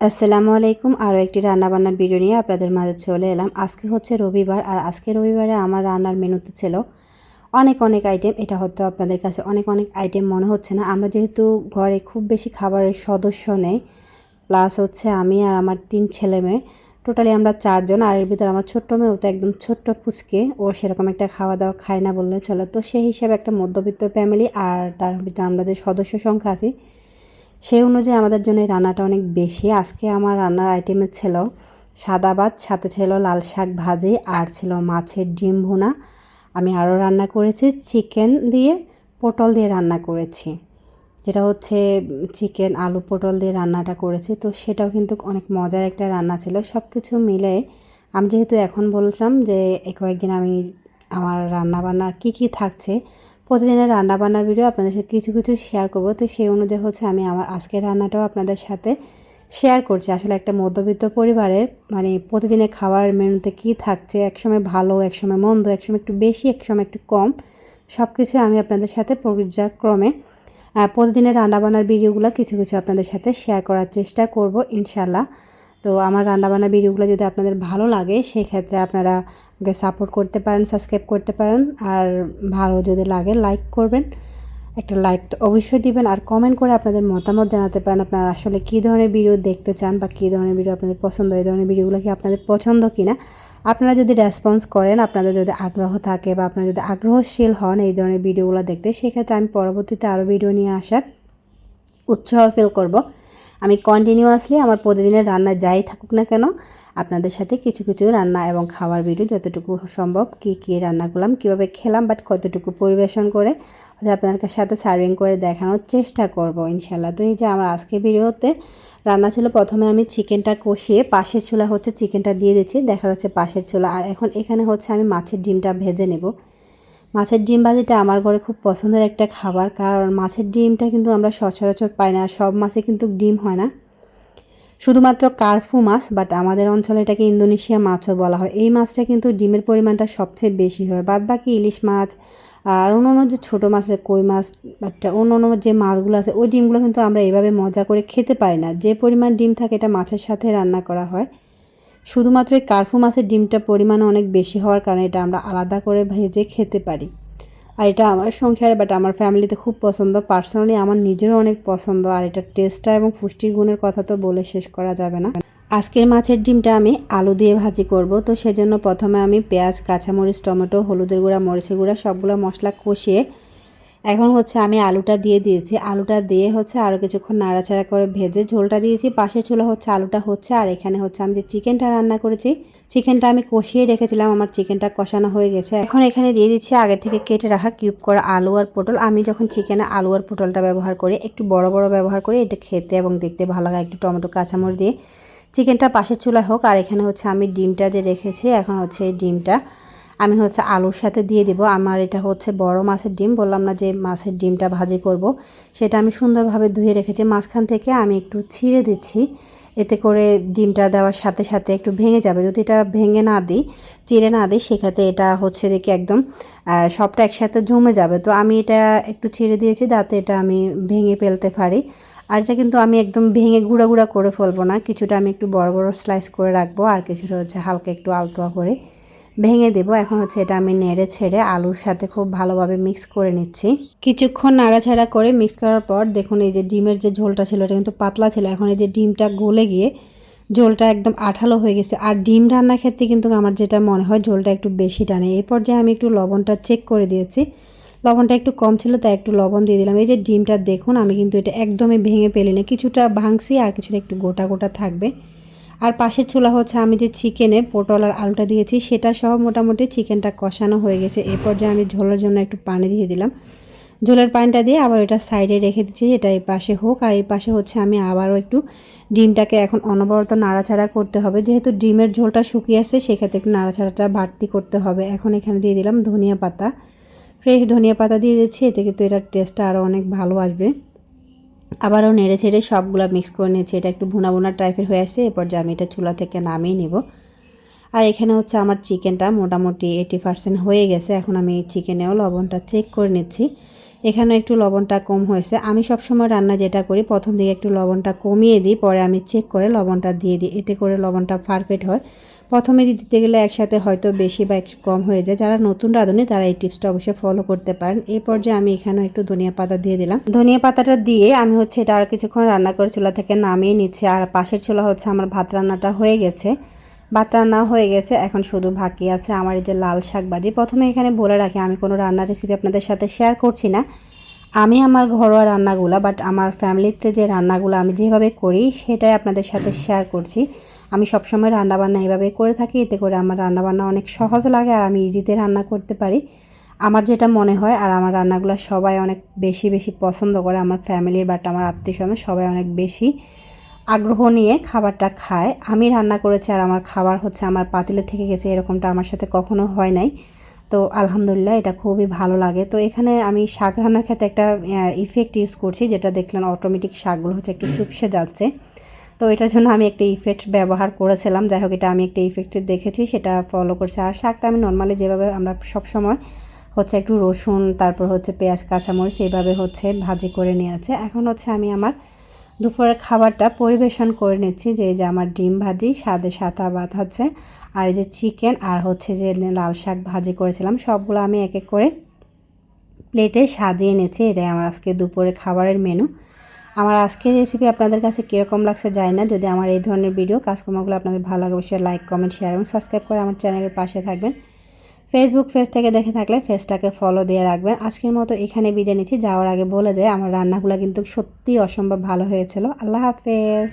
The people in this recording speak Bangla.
আসসালামু আলাইকুম। আরও একটি রান্নাবান্নার ভিডিও নিয়ে আপনাদের মাঝে চলে এলাম। আজকে হচ্ছে রবিবার আর আজকে রবিবারে আমার রান্নার মেনুতে ছিল অনেক অনেক আইটেম এটা হয়তো আপনাদের কাছে অনেক অনেক আইটেম মনে হচ্ছে না। আমরা যেহেতু ঘরে খুব বেশি খাবারের সদস্য নেই প্লাস হচ্ছে আমি আর আমার তিন ছেলে মেয়ে। টোটালি আমরা চারজন আর এর ভিতরে আমার ছোট্ট মেয়েও তো একদম ছোট্ট পুচকে। ও সেরকম একটা খাওয়া দাওয়া খায় না বললে চলে। তো সেই হিসাবে একটা মধ্যবিত্ত ফ্যামিলি আর তার ভিতরে আমরা যে সদস্য সংখ্যা আছি সেই অনুযায়ী আমাদের জন্য রান্নাটা অনেক বেশি। আজকে আমার রান্নার আইটেমে ছিল সাদা ভাত, সাথে ছিল লাল শাক ভাজি, আর ছিল মাছের ডিম ভুনা। আমি আরও রান্না করেছি, চিকেন দিয়ে পটল দিয়ে রান্না করেছি। যেটা হচ্ছে চিকেন, আলু, পটল দিয়ে রান্নাটা করেছি। তো সেটাও কিন্তু অনেক মজার একটা রান্না ছিল। সব কিছু মিলে আমি যেহেতু এখন বললাম যে কয়েকদিন আমি আমার রান্না বান্নার কী কী থাকছে প্রতিদিনের রান্না বান্নার ভিডিও আপনাদের সাথে কিছু কিছু শেয়ার করব। তো সেই অনুযায়ী হচ্ছে আমি আমার আজকের রান্নাটাও আপনাদের সাথে শেয়ার করছি। আসলে একটা মধ্যবিত্ত পরিবারের মানে প্রতিদিনের খাবার মেনুতে কী থাকছে, একসময় ভালো, একসময় মন্দ, একসময় একটু বেশি, একসময় একটু কম সব কিছু আমি আপনাদের সাথে পর্যায়ক্রমে প্রতিদিনের রান্নাবান্নার ভিডিওগুলো কিছু কিছু আপনাদের সাথে শেয়ার করার চেষ্টা করব ইনশাল্লাহ তো আমার রান্নাবান্না ভিডিওগুলো যদি আপনাদের ভালো লাগে সেই ক্ষেত্রে আপনারা আমাকে সাপোর্ট করতে পারেন সাবস্ক্রাইব করতে পারেন। আর ভালো যদি লাগে লাইক করবেন। একটা লাইক তো অবশ্যই দিবেন। আর কমেন্ট করে আপনাদের মতামত জানাতে পারেন, আপনারা আসলে কী ধরনের ভিডিও দেখতে চান বা কী ধরনের ভিডিও আপনাদের পছন্দ, এই ধরনের ভিডিওগুলো কি আপনাদের পছন্দ কি না আপনারা যদি রেসপন্স করেন, আপনাদের যদি আগ্রহ থাকে বা আপনারা যদি আগ্রহশীল হন এই ধরনের ভিডিওগুলো দেখতে, সেক্ষেত্রে আমি পরবর্তীতে আরও ভিডিও নিয়ে আসার উৎসাহ ফিল করব। আমি কন্টিনিউয়াসলি আমার প্রতিদিনের রান্না যাই থাকুক না কেন, আপনাদের সাথে কিছু কিছু রান্না এবং খাওয়ার ভিডিও যতটুকু সম্ভব কী কী রান্না করলাম, কীভাবে খেলাম বাট কতটুকু পরিবেশন করে আপনাদের সাথে সার্ভিং করে দেখানোর চেষ্টা করব ইনশাল্লাহ তো এই যে আমার আজকে ভিডিওতে রান্না ছিল, প্রথমে আমি চিকেনটা কষিয়ে পাশের চুলা হচ্ছে চিকেনটা দিয়ে দিচ্ছি, দেখা যাচ্ছে পাশের চুলা, আর এখন এখানে হচ্ছে আমি মাছের ডিমটা ভেজে নেব। মাছের ডিম ভাজিটা আমার ঘরে খুব পছন্দের একটা খাবার, কারণ মাছের ডিমটা কিন্তু আমরা সচরাচর পাই না, সব মাছে কিন্তু ডিম হয় না। শুধুমাত্র কার্ফু মাছ বাট আমাদের অঞ্চলে এটাকে ইন্দোনেশিয়া মাছও বলা হয়। এই মাছটা কিন্তু ডিমের পরিমাণটা সবচেয়ে বেশি হয়। বাদ বাকি ইলিশ মাছ, আর অন্য অন্য যে ছোটো মাছের কই মাছ বাট অন্য অন্য যে মাছগুলো আছে, ওই ডিমগুলো কিন্তু আমরা এভাবে মজা করে খেতে পারি না। যে পরিমাণ ডিম থাকে, এটা মাছের সাথে রান্না করা হয়। শুধুমাত্র এই কার্ফু মাছের ডিমটা পরিমাণ অনেক বেশি হওয়ার কারণে এটা আমরা আলাদা করে ভেজে খেতে পারি। আর এটা আমার সংসারে বাট আমার ফ্যামিলিতে খুব পছন্দ। পার্সোনালি আমার নিজেরও অনেক পছন্দ। আর এটা টেস্টটা এবং পুষ্টির গুণের কথা তো বলে শেষ করা যাবে না। আজকের মাছের ডিমটা আমি আলু দিয়ে ভাজি করব। তো সেজন্য প্রথমে আমি পেঁয়াজ, কাঁচামরিচ, টমেটো, হলুদের গুঁড়া, মরিচের গুঁড়া, সবগুলো মশলা কষিয়ে এখন হচ্ছে আমি আলুটা দিয়ে দিয়েছি। আলুটা দিয়ে হচ্ছে আরও কিছুক্ষণ নাড়াচাড়া করে ভেজে ঝোলটা দিয়েছি। পাশে চুলা হচ্ছে, আলুটা হচ্ছে, আর এখানে হচ্ছে আমি যে চিকেনটা রান্না করেছি, চিকেনটা আমি কষিয়ে রেখেছিলাম। আমার চিকেনটা কষানো হয়ে গেছে। এখন এখানে দিয়ে দিচ্ছি আগে থেকে কেটে রাখা কিউব করা আলু আর পটল। আমি যখন চিকেনে আলু আর পটলটা ব্যবহার করি, একটু বড় বড় ব্যবহার করি, এটা খেতে এবং দেখতে ভালো লাগে, একটু টমেটো, কাঁচামরিচ দিয়ে। চিকেনটা পাশের চুলা হোক, আর এখানে হচ্ছে আমি ডিমটা যে রেখেছি, এখন হচ্ছে এই ডিমটা। আমি হচ্ছে আলুর সাথে দিয়ে দিব। আমার এটা হচ্ছে বড় মাছের ডিম, বললাম না যে মাছের ডিমটা ভাজি করব। সেটা আমি সুন্দরভাবে ধুয়ে রেখেছি। মাঝখান থেকে আমি একটু ছিঁড়ে দিচ্ছি। এতে করে ডিমটা দেওয়ার সাথে সাথে একটু ভেঙে যাবে। যদি এটা ভেঙে না দিই, চিড়ে না দিই, সেক্ষেত্রে এটা হচ্ছে দেখি একদম সবটা একসাথে জমে যাবে। তো আমি এটা একটু ছিঁড়ে দিয়েছি যাতে এটা আমি ভেঙে ফেলতে পারি। আর এটা কিন্তু আমি একদম ভেঙে গুঁড়া গুঁড়া করে ফেলব না। কিছুটা আমি একটু বড় বড় স্লাইস করে রাখব। আর কিছুটা হচ্ছে হালকা একটু আলতোয়া করে। ভেঙে দেবো। এখন হচ্ছে এটা আমি নেড়ে ছেড়ে আলুর সাথে খুব ভালোভাবে মিক্স করে নিচ্ছি। কিছুক্ষণ নাড়াছাড়া করে মিক্স করার পর দেখুন এই যে ডিমের যে ঝোলটা ছিল, এটা কিন্তু পাতলা ছিল। এখন এই যে ডিমটা গলে গিয়ে ঝোলটা একদম আঠালো হয়ে গেছে। আর ডিম রান্নার ক্ষেত্রে কিন্তু আমার যেটা মনে হয় ঝোলটা একটু বেশি টানে। এই পর্যায়ে আমি একটু লবণটা চেক করে দিয়েছি। লবণটা একটু কম ছিল, তাই একটু লবণ দিয়ে দিলাম। এই যে ডিমটা দেখুন, আমি কিন্তু এটা একদমই ভেঙে পেলি না কিছুটা ভাঙছি আর কিছুটা একটু গোটা গোটা থাকবে। আর পাশের চুলা হচ্ছে আমি যে চিকেনে পটল আর আলুটা দিয়েছি, সেটা সহ মোটামুটি চিকেনটা কষানো হয়ে গেছে। এ পর্যায়ে আমি ঝোলের জন্য একটু পানি দিয়ে দিলাম। ঝোলের পানিটা দিয়ে আবার ওটা সাইডে রেখে দিচ্ছি, এটা এই পাশে হোক। আর এই পাশে হচ্ছে আমি আবারও একটু ডিমটাকে এখন অনবরত নাড়াচাড়া করতে হবে। যেহেতু ডিমের ঝোলটা শুকিয়ে আসছে, সেক্ষেত্রে একটু নাড়াচাড়াটা বাড়তি করতে হবে। এখন এখানে দিয়ে দিলাম ধনিয়া পাতা। ফ্রেশ ধনিয়া পাতা দিয়ে দিচ্ছি, এতে কিন্তু এটার টেস্টটা আরও অনেক ভালো আসবে। আবারও নেড়ে ছেড়ে সবগুলো মিক্স করে নিয়েছি। এটা একটু ভুনা ভুনা টাইপের হয়ে আসছে, এরপর যে আমি এটা চুলা থেকে নামিয়ে নিব। আর এখানে হচ্ছে আমার চিকেনটা মোটামুটি এইটি পার্সেন্ট হয়ে গেছে। এখন আমি চিকেনেও লবণটা চেক করে নিচ্ছি। এখানে একটু লবণটা কম হয়েছে। আমি সবসময় রান্না যেটা করি, প্রথম দিকে একটু লবণটা কমিয়ে দিই, পরে আমি চেক করে লবণটা দিয়ে দিই। এতে করে লবণটা পারফেক্ট হয়। প্রথমে দিতে গেলে একসাথে হয়তো বেশি বা একটু কম হয়ে যায়। যারা নতুন রাঁধুনি, তারা এই টিপসটা অবশ্যই ফলো করতে পারেন। এই পর্যায়ে আমি এখানে একটু ধনিয়া পাতা দিয়ে দিলাম। ধনিয়া পাতাটা দিয়ে আমি হচ্ছে এটা আর কিছুক্ষণ রান্না করে চুলা থেকে নামিয়ে নিচ্ছি। আর পাশের চুলা হচ্ছে আমার ভাত রান্নাটা হয়ে গেছে। ভাত রান্না হয়ে গেছে। এখন শুধু বাকি আছে আমার এই যে লাল শাক ভাজি প্রথমে এখানে বলে রাখি, আমি কোনো রান্নার রেসিপি আপনাদের সাথে শেয়ার করছি না। আমি আমার ঘরোয়া রান্নাগুলো বাট আমার ফ্যামিলিতে যে রান্নাগুলো আমি যেভাবে করি, সেটাই আপনাদের সাথে শেয়ার করছি। আমি সবসময় রান্নাবান্না এভাবে করে থাকি, এতে করে আমার রান্নাবান্না অনেক সহজ লাগে আর আমি ইজিতে রান্না করতে পারি। আমার যেটা মনে হয়, আর আমার রান্নাগুলো সবাই অনেক বেশি বেশি পছন্দ করে, আমার ফ্যামিলির বাট আমার আত্মীয় স্বজন সবাই অনেক বেশি আগ্রহ নিয়ে খাবারটা খায়। আমি রান্না করেছি আর আমার খাবার হচ্ছে, আমার পাতিলে থেকে গেছে, এরকমটা আমার সাথে কখনো হয় নাই। তো আলহামদুলিল্লাহ এটা খুবই ভালো লাগে। তো এখানে আমি শাক রান্নার ক্ষেত্রে একটা ইফেক্ট ইউজ করছি, যেটা দেখলেন অটোমেটিক শাকগুলো হচ্ছে একটু চুপসে যাচ্ছে। তো এটার জন্য আমি একটা ইফেক্ট ব্যবহার করেছিলাম। যাই হোক, এটা আমি একটা ইফেক্ট দেখেছি, সেটা ফলো করছি। আর শাকটা আমি নর্মালি যেভাবে আমরা সব সময় হচ্ছে একটু রসুন, তারপর হচ্ছে পেঁয়াজ, কাঁচামরিচ এইভাবে হচ্ছে ভাজি করে নিয়ে আছে এখন হচ্ছে আমি আমার দুপুরের খাবারটা পরিবেশন করে নিচ্ছি, যে এই যে আমার ডিম ভাজি, স্বাদে সাতা ভাত হচ্ছে, আর এই যে চিকেন, আর হচ্ছে যে লাল শাক ভাজি করেছিলাম, সবগুলো আমি এক এক করে প্লেটে সাজিয়ে নিয়েছি এটাই আমার আজকে দুপুরে খাবারের মেনু আমার আজকের রেসিপি আপনাদের কাছে কীরকম লাগছে যায় না, যদি আমার এই ধরনের ভিডিও কাজকর্মগুলো আপনাদের ভালো লাগে, অবশ্যই লাইক কমেন্ট শেয়ার এবং সাবস্ক্রাইব করে আমার চ্যানেলের পাশে থাকবেন। ফেসবুক পেজ থেকে দেখে থাকলে পেজটাকে ফলো দিয়ে রাখবেন। আজকের মতো এখানে বিদায় নিচ্ছি। যাওয়ার আগে বলে যায় আমার রান্নাগুলো কিন্তু সত্যি অসম্ভব ভালো হয়েছিল। আল্লাহ হাফেজ।